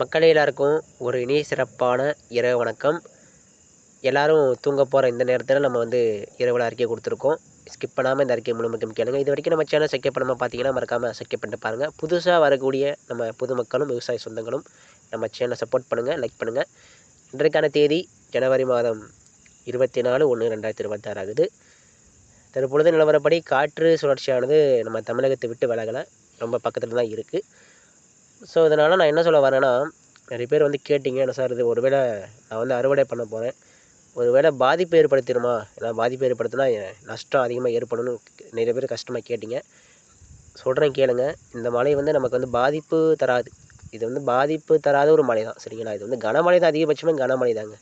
மக்கள் எல்லாருக்கும் ஒரு இனிய சிறப்பான இரவு வணக்கம். எல்லாரும் தூங்க போகிற இந்த நேரத்தில் நம்ம வந்து இரவில் அறிக்கை கொடுத்துருக்கோம். ஸ்கிப் பண்ணாமல் இந்த அறிக்கை முழுமைக்கும் கேளுங்க. இது வரைக்கும் நம்ம சேனல் சப்ஸ்கிரைப் பண்ணாமல் பார்த்தீங்கன்னா மறக்காமல் சப்ஸ்கிரைப் பண்ணிட்டு பாருங்கள் புதுசாக வரக்கூடிய நம்ம பொதுமக்களும் விவசாய சொந்தங்களும் நம்ம சேனலை சப்போர்ட் பண்ணுங்கள் லைக் பண்ணுங்கள் இன்றைக்கான தேதி ஜனவரி மாதம் இருபத்தி நாலு ஒன்று ரெண்டாயிரத்தி இருபத்தாறு ஆகுது. தற்பொழுது நிலவரப்படி காற்று சுழற்சியானது நம்ம தமிழகத்தை விட்டு விலகலை. ரொம்ப பக்கத்தில் தான் இருக்குது ஸோ இதனால் நான் என்ன சொல்ல வரேன்னா நிறைய பேர் வந்து கேட்டிங்க என்ன சார் இது ஒருவேளை நான் வந்து அறுவடை பண்ண போகிறேன் ஒருவேளை பாதிப்பு ஏற்படுத்திடுமா? ஏன்னா பாதிப்பு ஏற்படுத்தினா நஷ்டம் அதிகமாக ஏற்படணும்னு நிறைய பேர் கஷ்டமாக கேட்டிங்க. சொல்கிறேன் கேளுங்க. இந்த மழை வந்து நமக்கு வந்து பாதிப்பு தராது. இது வந்து பாதிப்பு தராத ஒரு மழை தான் சரிங்களா? இது வந்து கனமழை தான் அதிகபட்சமே கனமழை தாங்க.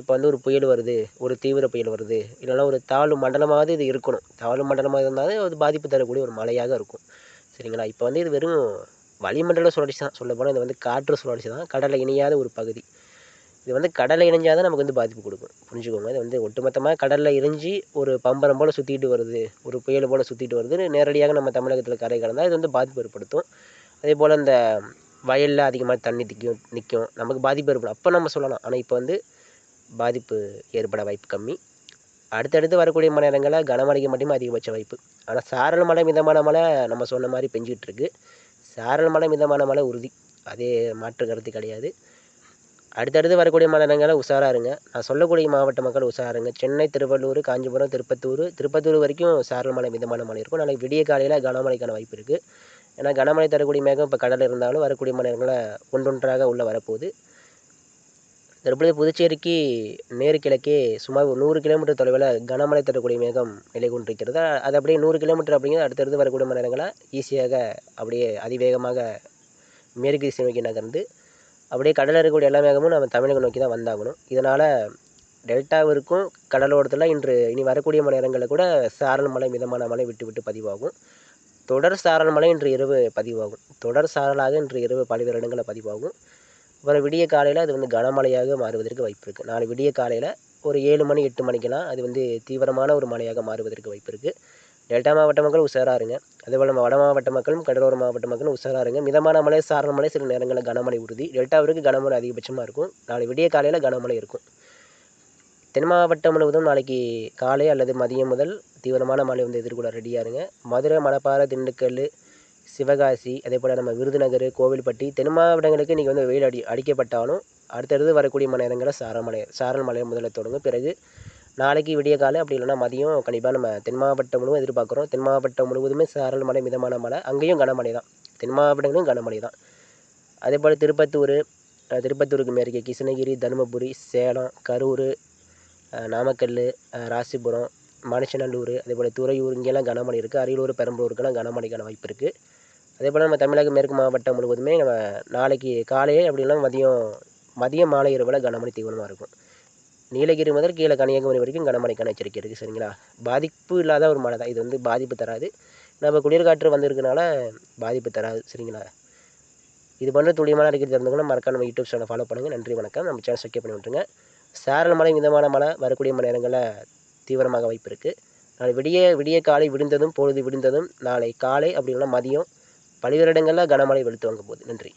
இப்போ வந்து ஒரு புயல் வருது ஒரு தீவிர புயல் வருது இல்லைனா ஒரு தாழ்வு மண்டலமாவது இது இருக்கணும். தாழ்வு மண்டலமாக இருந்தாலும் அது பாதிப்பு தரக்கூடிய ஒரு மழையாக இருக்கும் சரிங்களா? இப்போ வந்து இது வெறும் வளிமண்டல சுழற்சி தான் சொல்ல போனால் இது வந்து காற்று சுழற்சி தான் கடலை இணையாத ஒரு பகுதி. இது வந்து கடலை இணைஞ்சால் தான் நமக்கு வந்து பாதிப்பு கொடுக்கும். புரிஞ்சுக்கோங்க? இது வந்து ஒட்டுமொத்தமாக கடலில் இறைஞ்சி ஒரு பம்பரம் போல் சுற்றிட்டு வருது. ஒரு புயல் போல் சுற்றிட்டு வருது நேரடியாக நம்ம தமிழகத்தில் கரை கடந்தால் இது வந்து பாதிப்பு ஏற்படுத்தும். அதே போல் இந்த வயலில் அதிகமாக தண்ணி திக்கும் நிற்கும் நமக்கு பாதிப்பு ஏற்படும். அப்போ நம்ம சொல்லலாம். ஆனால் இப்போ வந்து பாதிப்பு ஏற்பட வாய்ப்பு கம்மி. அடுத்தடுத்து வரக்கூடிய மணி நேரங்களில் கனமழைக்கு மட்டுமே அதிகபட்ச வாய்ப்பு. ஆனால் சாரல் மழை மிதமான மழை நம்ம சொன்ன மாதிரி பெஞ்சிட்டு இருக்குது சாரல் மழை மிதமான மழை உறுதி. அதே மாற்று கருத்து கிடையாது. அடுத்தடுத்து வரக்கூடிய மாநிலங்களில் உஷாராக இருங்க. நான் சொல்லக்கூடிய மாவட்ட மக்கள் உஷாரா இருங்க. சென்னை திருவள்ளூர் காஞ்சிபுரம் திருப்பத்தூர் திருப்பத்தூர் வரைக்கும் சாரல் மழை மிதமான மழை இருக்கும். நாளைக்கு விடிய காலையில் கனமழைக்கான வாய்ப்பு இருக்குது ஏன்னா கனமழை தரக்கூடிய மேகம் இப்போ கடல் இருந்தாலும் வரக்கூடிய மாநிலங்களில் ஒன்றொன்றாக உள்ளே வரப்போகுது. தற்பொழுது புதுச்சேரிக்கு நேரு கிழக்கே சுமார் ஒரு நூறு கிலோமீட்டர் தொலைவில் கனமழை தரக்கூடிய மேகம் நிலை கொண்டிருக்கிறது. அது அப்படியே நூறு கிலோமீட்டர் அப்படிங்கிறது அடுத்தடுத்து வரக்கூடிய மாநிலங்களை ஈஸியாக அப்படியே அதிவேகமாக மேற்கு திசை நோக்கி நகர்ந்து அப்படியே கடலில் இருக்கக்கூடிய எல்லா மேகமும் நம்ம தமிழகம் நோக்கி தான் வந்தாகணும். இதனால் டெல்டாவிற்கும் கடலோரத்தில் இன்று இனி வரக்கூடிய மணி நேரங்களில் கூட சாரல் மழை மிதமான மழை விட்டு விட்டு பதிவாகும். தொடர் சாரல் மழை இன்று இரவு பதிவாகும். தொடர் சாரலாக இன்று இரவு பல்வேறு இடங்களில் பதிவாகும். அப்புறம் விடிய காலையில் அது வந்து கனமழையாக மாறுவதற்கு வாய்ப்பு இருக்குது நாளை விடிய காலையில் ஒரு ஏழு மணி எட்டு மணிக்கெல்லாம் அது வந்து தீவிரமான ஒரு மழையாக மாறுவதற்கு வாய்ப்பு இருக்குது டெல்டா மாவட்ட மக்கள் உஷாராக இருங்க அதேபோல் நம்ம வட மாவட்ட மக்களும் கடலோர மாவட்ட மக்களும் உஷாராக இருங்க மிதமான மழை சாரண மழை சில நேரங்களில் கனமழை உறுதி. டெல்டாவிற்கு கனமழை அதிகபட்சமாக இருக்கும். நாளை விடிய காலையில் கனமழை இருக்கும். தென் மாவட்டம் முழுவதும் நாளைக்கு காலை அல்லது மதியம் முதல் தீவிரமான மழை வந்து எதிர்கொள்ள ரெடியாக இருங்க. மதுரை மணப்பாறை திண்டுக்கல் சிவகாசி அதே போல் நம்ம விருதுநகர் கோவில்பட்டி தென் மாவட்டங்களுக்கு இன்றைக்கி வந்து வெயில் அடி அடிக்கப்பட்டாலும் அடுத்தடுத்து வரக்கூடிய மணி நேரங்களில் சாரல் மழை சாரல் மழை முதல்ல தொடங்கும். பிறகு நாளைக்கு விடிய காலை அப்படி இல்லைன்னா மதியம் கண்டிப்பாக நம்ம தென் மாவட்டம் முழுவதும் எதிர்பார்க்குறோம். தென் மாவட்டம் முழுவதுமே சாரல் மழை மிதமான மழை அங்கேயும் கனமழை தான். தென் மாவட்டங்களும் கனமழை தான். அதே போல் திருப்பத்தூர் திருப்பத்தூருக்கு மேற்கே கிருஷ்ணகிரி தருமபுரி சேலம் கரூர் நாமக்கல் ராசிபுரம் மனுஷநல்லூர் அதே போல் துறையூர் இங்கெல்லாம் கனமழை இருக்குது அரியலூர் பெரம்பலூருக்கெல்லாம் கனமழைக்கான வாய்ப்பு இருக்குது அதே போல் நம்ம தமிழக மேற்கு மாவட்டம் முழுவதுமே நம்ம நாளைக்கு காலையே அப்படி இல்லைன்னா மதியம் மதியம் மாலை இரவில் கனமழை தீவிரமாக இருக்கும். நீலகிரி முதல் கீழே கன்னியாகுமரி வரைக்கும் கனமழைக்கான எச்சரிக்கை இருக்குது சரிங்களா? பாதிப்பு இல்லாத ஒரு மழை தான். இது வந்து பாதிப்பு தராது. நம்ம குளிர்காற்று வந்திருக்கனால பாதிப்பு தராது சரிங்களா? இது போன்ற துல்லியமான அறிக்கை தெரிஞ்சுக்கணும் மறக்காம நம்ம யூடியூப் சேனலை ஃபாலோ பண்ணுங்கள் நன்றி வணக்கம். நம்ம சேனல் சப்ஸ்கிரைப் பண்ணி விட்டுருங்க. சாரல் மழை மிதமான மழை வரக்கூடிய மணி நேரங்களில் தீவிரமாக வாய்ப்பு இருக்குது நாளை விடிய விடிய காலை விடிந்ததும் பொழுது விடிந்ததும் நாளை காலை அப்படி இல்லைன்னா மதியம் பல்வேறு இடங்களில் கனமழை வெளுத்து வாங்க போகுது நன்றி.